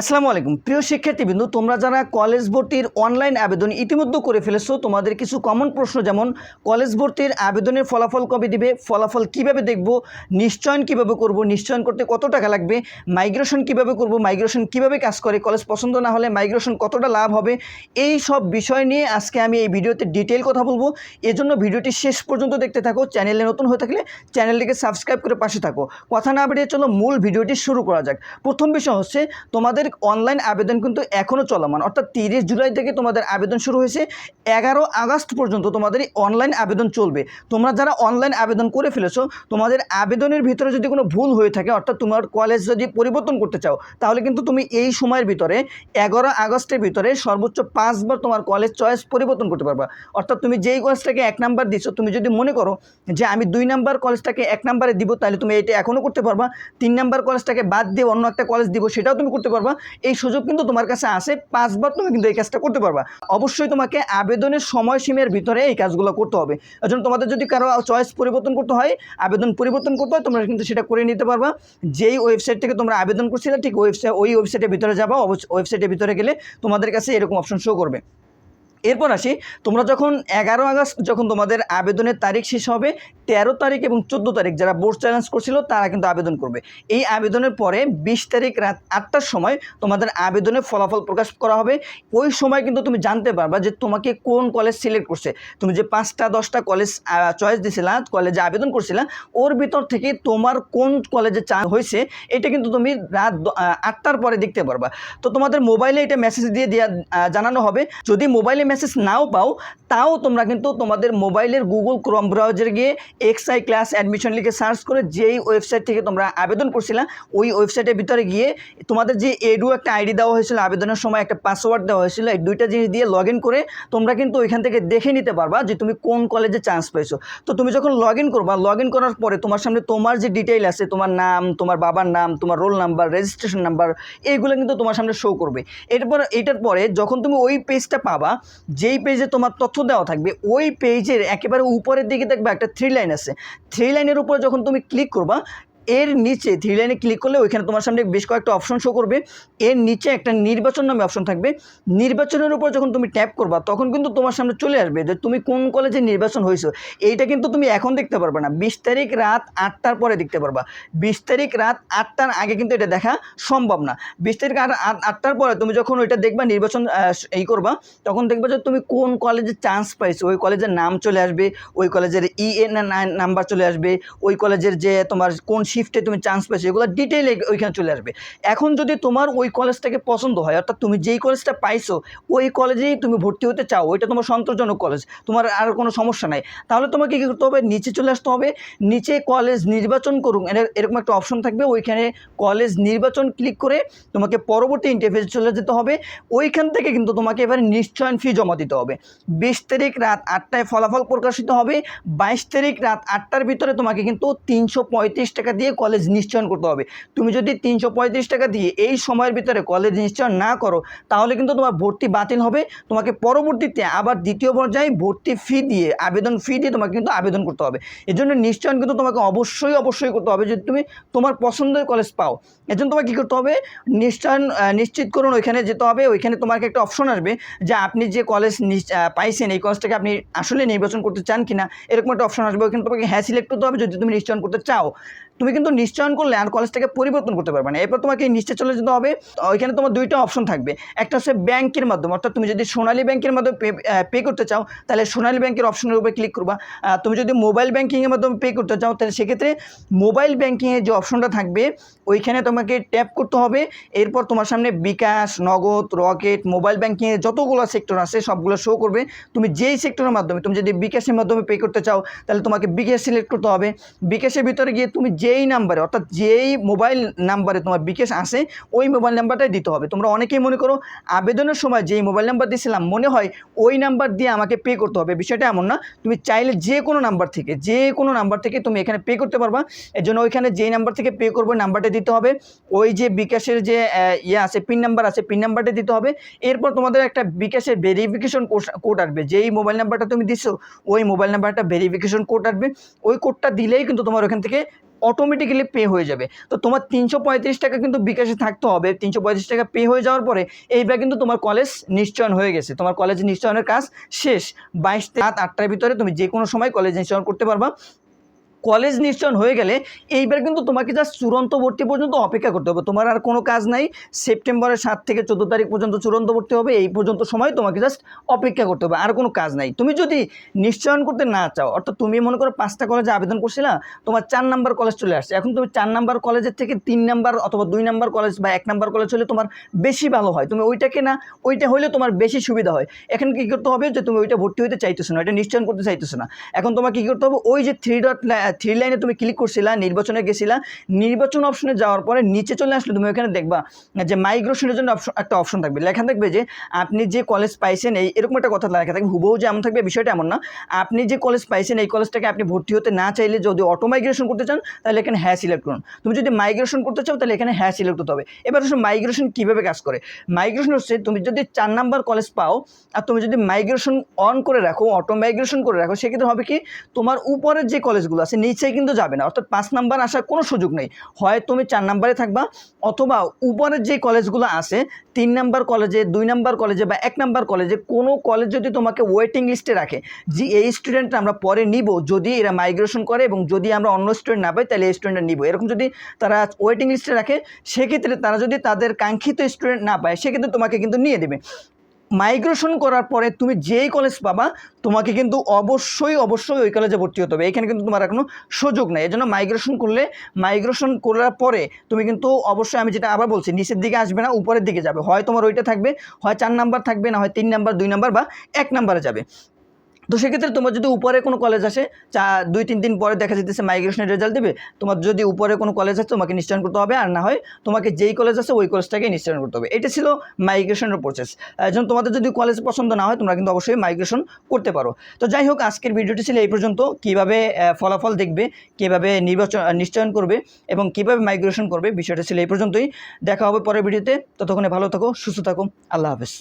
আসসালামু আলাইকুম। প্রিয় শিক্ষার্থীবৃন্দু তোমরা যারা কলেজ ভর্তির অনলাইন আবেদন ইতিমধ্যে করে ফেলেছো, তোমাদের কিছু কমন প্রশ্ন যেমন, কলেজ ভর্তির আবেদনের ফলাফল কবে দিবে, ফলাফল কীভাবে দেখব, নিশ্চয়ন কীভাবে করব, নিশ্চয়ন করতে কত টাকা লাগবে মাইগ্রেশন কীভাবে করব মাইগ্রেশন কীভাবে কাজ করে, কলেজ পছন্দ না হলে মাইগ্রেশন কতটা লাভ হবে, এই সব বিষয় নিয়ে আজকে আমি এই ভিডিওতে ডিটেল কথা বলব। এজন্য ভিডিওটি শেষ পর্যন্ত দেখতে থাকো, চ্যানেলে নতুন হয়ে থাকলে চ্যানেলটিকে সাবস্ক্রাইব করে পাশে থাকো। কথা না বেরিয়ে চলো, মূল ভিডিওটি শুরু করা যাক। প্রথম বিষয় হচ্ছে, তোমাদের অনলাইন আবেদন কিন্তু এখনও চলমান। অর্থাৎ তিরিশ জুলাই থেকে তোমাদের আবেদন শুরু হয়েছে, এগারো আগস্ট পর্যন্ত তোমাদের অনলাইন আবেদন চলবে। তোমরা যারা অনলাইন আবেদন করে ফেলেছো, তোমাদের আবেদনের ভিতরে যদি কোনো ভুল হয়ে থাকে, অর্থাৎ তোমার কলেজ যদি পরিবর্তন করতে চাও, তাহলে কিন্তু তুমি এই সময়ের ভিতরে, এগারো আগস্টের ভিতরে সর্বোচ্চ পাঁচবার তোমার কলেজ চয়েস পরিবর্তন করতে পারবা। অর্থাৎ তুমি যেই কলেজটাকে এক নাম্বার দিচ্ছ তুমি যদি মনে করো যে আমি দুই নাম্বার কলেজটাকে এক নাম্বারে দিব, তাহলে তুমি এটা এখনও করতে পারবা। তিন নাম্বার কলেজটাকে বাদ দিয়ে অন্য একটা কলেজ দিব, সেটাও তুমি করতে পারবা। এই সুযোগ কিন্তু তোমার কাছে আসে পাঁচবার তুমি কিন্তু এই কাজটা করতে পারবা। অবশ্যই তোমাকে আবেদনের সময়সীমার ভিতরে এই কাজগুলো করতে হবে। এজন্য তোমাদের যদি কারও চয়েস পরিবর্তন করতে হয়, আবেদন পরিবর্তন করতে হয়, তোমরা কিন্তু সেটা করে নিতে পারবা। যেই ওয়েবসাইট থেকে তোমরা আবেদন করছিলে, ঠিক ওয়েবসাইট ওই ওয়েবসাইটের ভিতরে যাবা ওয়েবসাইটের ভিতরে গেলে তোমাদের কাছে এরকম অপশন শো করবে। এরপর আসি, তোমরা যখন এগারো আগস্ট যখন তোমাদের আবেদনের তারিখ শেষ হবে, তেরো তারিখ এবং চোদ্দ তারিখ যারা বোর্ড চ্যালেঞ্জ করছিল, তারা কিন্তু আবেদন করবে। এই আবেদনের পরে বিশ তারিখ রাত আটটার সময় তোমাদের আবেদনের ফলাফল প্রকাশ করা হবে। ওই সময় কিন্তু তুমি জানতে পারবা যে তোমাকে কোন কলেজ সিলেক্ট করছে। তুমি যে পাঁচটা, দশটা কলেজ চয়েস দিছিলা কলেজে আবেদন করছিলা, ওর ভিতর থেকে তোমার কোন কলেজে চা হয়েছে, এটা কিন্তু তুমি রাত আটটার পরে দেখতে পারবা। তো তোমাদের মোবাইলে এটা মেসেজ দিয়ে দেওয়া জানানো হবে। যদি মোবাইলে মেসেজ নাও পাও, তাও তোমরা কিন্তু তোমাদের মোবাইলের গুগল ক্রম ব্রাউজারে গিয়ে এক্সআই ক্লাস অ্যাডমিশন লিখে সার্চ করে যেই ওয়েবসাইট থেকে তোমরা আবেদন করছিলাম ওই ওয়েবসাইটের ভিতরে গিয়ে তোমাদের যে এডু একটা আইডি দেওয়া হয়েছিল, আবেদনের সময় একটা পাসওয়ার্ড দেওয়া হয়েছিল, এই দুইটা জিনিস দিয়ে লগ করে তোমরা কিন্তু ওইখান থেকে দেখে নিতে পারবা যে তুমি কোন কলেজে চান্স পেয়েছ। তো তুমি যখন লগ করবা লগ করার পরে তোমার সামনে তোমার যে ডিটেইল আছে, তোমার নাম, তোমার বাবার নাম, তোমার রোল নাম্বার রেজিস্ট্রেশন নাম্বার এইগুলো কিন্তু তোমার সামনে শো করবে। এরপর, এটার পরে যখন তুমি ওই পেজটা পাবা যেই পেজে তোমার তথ্য দেওয়া থাকবে, ওই পেজের একেবারে উপরের দিকে দেখবে একটা থ্রি লাইন আছে। থ্রি লাইনের উপরে যখন তুমি ক্লিক করবা এর নিচে থ্রি লাইনে ক্লিক করলে ওইখানে তোমার সামনে বেশ কয়েকটা অপশন শো করবে। এর নিচে একটা নির্বাচন নামে অপশন থাকবে। নির্বাচনের উপর যখন তুমি ট্যাপ করবা, তখন কিন্তু তোমার সামনে চলে আসবে যে তুমি কোন কলেজে নির্বাচন হয়েছো। এইটা কিন্তু তুমি এখন দেখতে পারবে না। বিশ তারিখ রাত আটটার পরে দেখতে পারবা। বিশ তারিখ রাত আটটার আগে কিন্তু এটা দেখা সম্ভব না। বিশ তারিখ আট, আট- আটটার পরে তুমি যখন ওইটা দেখবা, নির্বাচন এই করবা, তখন দেখবা যে তুমি কোন কলেজে চান্স পাইছো। ওই কলেজের নাম চলে আসবে, ওই কলেজের ইএন নাম্বার চলে আসবে, ওই কলেজের যে তোমার কোন শিফটে তুমি চান্স পাইছো, এগুলো ডিটেইল ওইখানে চলে আসবে। এখন যদি তোমার ওই কলেজটাকে পছন্দ হয়, অর্থাৎ তুমি যেই কলেজটা পাইছো, ওই কলেজেই তুমি ভর্তি হতে চাও, ওইটা তোমার সন্তোষজনক কলেজ তোমার আর কোনো সমস্যা নাই। তাহলে তোমাকে কী করতে হবে? নিচে চলে আসতে হবে। নিচে কলেজ নির্বাচন করুন, এর- এরকম একটা অপশন থাকবে, ওইখানে কলেজ নির্বাচন ক্লিক করে তোমাকে পরবর্তী ইন্টারফেস চলে যেতে হবে। ওইখান থেকে কিন্তু তোমাকে এবারে নিশ্চয়ন ফি জমা দিতে হবে। বিশ তারিখ রাত আটটায় ফলাফল প্রকাশিত হবে, বাইশ তারিখ রাত আটটার ভিতরে তোমাকে কিন্তু তিনশো পঁয়ত্রিশ টাকা দিয়ে কলেজ নিশ্চয়ন করতে হবে। তুমি যদি তিনশো পঁয়ত্রিশ টাকা দিয়ে এই সময়ের ভিতরে কলেজ নিশ্চয়ন না করো, তাহলে কিন্তু তোমার ভর্তি বাতিল হবে। তোমাকে পরবর্তীতে আবার দ্বিতীয় পর্যায়ে ভর্তি ফি দিয়ে, আবেদন ফি দিয়ে তোমাকে কিন্তু আবেদন করতে হবে। এর জন্য নিশ্চয়ন কিন্তু তোমাকে অবশ্যই অবশ্যই করতে হবে। যদি তুমি তোমার পছন্দের কলেজ পাও, এর জন্য তোমাকে কী করতে হবে? নিশ্চয়ন নিশ্চিত করুন, ওইখানে যেতে হবে। ওইখানে তোমাকে একটা অপশন আসবে যে আপনি যে কলেজ পাইছেন, এই কলেজটাকে আপনি আসলে নির্বাচন করতে চান কিনা, এরকম একটা অপশন আসবে। ওইখানে তোমাকে হ্যাঁ সিলেক্ট করতে হবে। যদি তুমি নিশ্চয়ন করতে চাও তুমি কিন্তু নিশ্চয়ন করলে আর কলেজটাকে পরিবর্তন করতে পারবে না। এরপর তোমাকে নিশ্চয় চলে যেতে হবে। ওইখানে তোমার দুইটা অপশন থাকবে। একটা হচ্ছে ব্যাংকের মাধ্যমে। অর্থাৎ তুমি যদি সোনালী ব্যাংকের মাধ্যমে পে করতে চাও, তাহলে সোনালী ব্যাংকের অপশনের উপরে ক্লিক করবা। তুমি যদি মোবাইল ব্যাংকিংয়ের মাধ্যমে পে করতে চাও, তাহলে সেক্ষেত্রে মোবাইল ব্যাংকিংয়ের যে অপশনটা থাকবে, ওইখানে তোমাকে ট্যাপ করতে হবে। এরপর তোমার সামনে বিকাশ, নগদ, রকেট মোবাইল ব্যাংকিংয়ের যতগুলো সেক্টর আছে, সবগুলো শো করবে। তুমি যেই সেক্টরের মাধ্যমে, তুমি যদি বিকাশের মাধ্যমে পে করতে চাও, তাহলে তোমাকে বিকাশ সিলেক্ট করতে হবে। বিকাশের ভিতরে গিয়ে তুমি যেই নাম্বারে অর্থাৎ যেই মোবাইল নাম্বারে তোমার বিকাশ আসে, ওই মোবাইল নাম্বারটাই দিতে হবে। তোমরা অনেকেই মনে করো, আবেদনের সময় যেই মোবাইল নাম্বার দিয়েছিলাম মনে হয় ওই নাম্বার দিয়ে আমাকে পে করতে হবে। বিষয়টা এমন না, তুমি চাইলে যে কোনো নাম্বার থেকে, যে কোনো নাম্বার থেকে তুমি এখানে পে করতে পারবা। এর জন্য ওইখানে যেই নাম্বার থেকে পে করবে নাম্বারটা দিতে হবে। ওই যে বিকাশের যে ইয়ে আছে পিন নাম্বার আছে পিন নাম্বারটা দিতে হবে। এরপর তোমাদের একটা বিকাশের ভেরিফিকেশন কোড আসবে। যেই মোবাইল নাম্বারটা তুমি দিছো, ওই মোবাইল নাম্বারটা ভেরিফিকেশন কোড আসবে। ওই কোডটা দিলেই কিন্তু তোমার ওখান থেকে অটোমেটিক্যালি পে হয়ে যাবে। তো তোমার তিনশো পঁয়ত্রিশ টাকা কিন্তু বিকাশে থাকতে হবে। তিনশো পঁয়ত্রিশ টাকা পে হয়ে যাওয়ার পরে এইবার কিন্তু তোমার কলেজ নিশ্চয়ন হয়ে গেছে। তোমার কলেজ নিশ্চয়নের কাজ শেষ। বাইশ রাত আটটার ভিতরে তুমি যে কোনো সময় কলেজ নিশ্চয়ন করতে পারবা। কলেজ নিশ্চয়ন হয়ে গেলে এইবার কিন্তু তোমাকে জাস্ট চূড়ান্ত ভর্তি পর্যন্ত অপেক্ষা করতে হবে। তোমার আর কোনো কাজ নাই, সেপ্টেম্বরের সাত থেকে চোদ্দ তারিখ পর্যন্ত চূড়ান্ত ভর্তি হবে, এই পর্যন্ত সময় তোমাকে জাস্ট অপেক্ষা করতে হবে, আর কোনো কাজ নাই। তুমি যদি নিশ্চয়ন করতে না চাও, অর্থাৎ তুমি মনে করো পাঁচটা কলেজে আবেদন করছিলা, তোমার চার নাম্বার কলেজ চলে আসছে। এখন তুমি চার নাম্বার কলেজের থেকে তিন নাম্বার অথবা দুই নাম্বার কলেজ বা এক নাম্বার কলেজ হলে তোমার বেশি ভালো হয়। তুমি ওইটাকে না, ওইটা হলে তোমার বেশি সুবিধা হয়। এখন কী করতে হবে যে তুমি ওইটা ভর্তি হতে চাইতেছো না এটা নিশ্চয়ন করতে চাইতেছো না। এখন তোমাকে কী করতে হবে, ওই যে থ্রি ডট থ্রি লাইনে তুমি ক্লিক করছিলা, নির্বাচনে গেছিলা, নির্বাচন অপশনে যাওয়ার পরে নিচে চলে আসলে তুমি ওখানে দেখবা যে মাইগ্রেশনের জন্য একটা অপশন থাকবে। লেখা থাকবে যে আপনি যে কলেজ পাইছেন, এই এরকম একটা কথা লেখা থাকবে। হুবহু যে এমন থাকবে, বিষয়টা এমন না। আপনি যে কলেজ পাইছেন, এই কলেজটাকে আপনি ভর্তি হতে না চাইলে যদি অটো মাইগ্রেশন করতে চান, তাহলে এখানে হ্যাঁ সিলেক্ট করুন। তুমি যদি মাইগ্রেশন করতে চাও, তাহলে এখানে হ্যাঁ সিলেক্ট করতে হবে। এবার হচ্ছে মাইগ্রেশন কীভাবে কাজ করে? মাইগ্রেশন হচ্ছে তুমি যদি চার নাম্বার কলেজ পাও, আর তুমি যদি মাইগ্রেশন অন করে রাখো অটো মাইগ্রেশন করে রাখো, সেক্ষেত্রে হবে কি? তোমার উপরের যে কলেজগুলো আছে নিচে কিন্তু যাবে না। অর্থাৎ পাঁচ নাম্বার আসার কোনো সুযোগ নেই। হয় তুমি চার নাম্বারে থাকবা অথবা উপরের যে কলেজগুলো আছে, তিন নাম্বার কলেজে, দুই নাম্বার কলেজে বা এক নাম্বার কলেজে কোনো কলেজ যদি তোমাকে ওয়েটিং লিস্টে রাখে, যে এই স্টুডেন্টটা আমরা পরে নিব যদি এরা মাইগ্রেশন করে এবং যদি আমরা অন্য স্টুডেন্ট না পাই, তাহলে এই স্টুডেন্টটা নিব। এরকম যদি তারা ওয়েটিং লিস্টে রাখে, সেক্ষেত্রে তারা যদি তাদের কাঙ্ক্ষিত স্টুডেন্ট না পায়, সেক্ষেত্রে তোমাকে কিন্তু নিয়ে দেবে। মাইগ্রেশন করার পরে তুমি যেই কলেজ পাবা, তোমাকে কিন্তু অবশ্যই অবশ্যই ওই কলেজে ভর্তি হতে হবে। এখানে কিন্তু তোমার কোনো সুযোগ নেই। এজন্য মাইগ্রেশন করলে মাইগ্রেশন করার পরে তুমি কিন্তু অবশ্যই আমি যেটা আবার বলছি, নিচের দিকে আসবে না, উপরের দিকে যাবে। হয় তোমার ওইটা থাকবে, হয় চার নাম্বার থাকবে, না হয় তিন নাম্বার দুই নাম্বার বা এক নাম্বারে যাবে। তো সেক্ষেত্রে তোমার যদি উপরে কোনো কলেজ আসে, চা, দুই, তিন দিন পরে দেখা যেতেছে মাইগ্রেশনের রেজাল্ট দেবে, তোমার যদি উপরে কোনো কলেজ আছে তোমাকে নিশ্চয়ন করতে হবে, আর না হয় তোমাকে যেই কলেজ আছে ওই কলেজটাকে নিশ্চয়ন করতে হবে। এটা ছিল মাইগ্রেশনের প্রসেস যেমন তোমাদের যদি কলেজ পছন্দ না হয়, তোমরা কিন্তু অবশ্যই মাইগ্রেশন করতে পারো। তো যাই হোক, আজকের ভিডিওটি ছিল এই পর্যন্ত। কীভাবে ফলাফল দেখবে, কীভাবে নির্বাচন নিশ্চয়ন করবে এবং কীভাবে মাইগ্রেশন করবে, বিষয়টা ছিল এই পর্যন্তই। দেখা হবে পরের ভিডিওতে। ততক্ষণে ভালো থাকো, সুস্থ থাকো। আল্লাহ হাফেজ।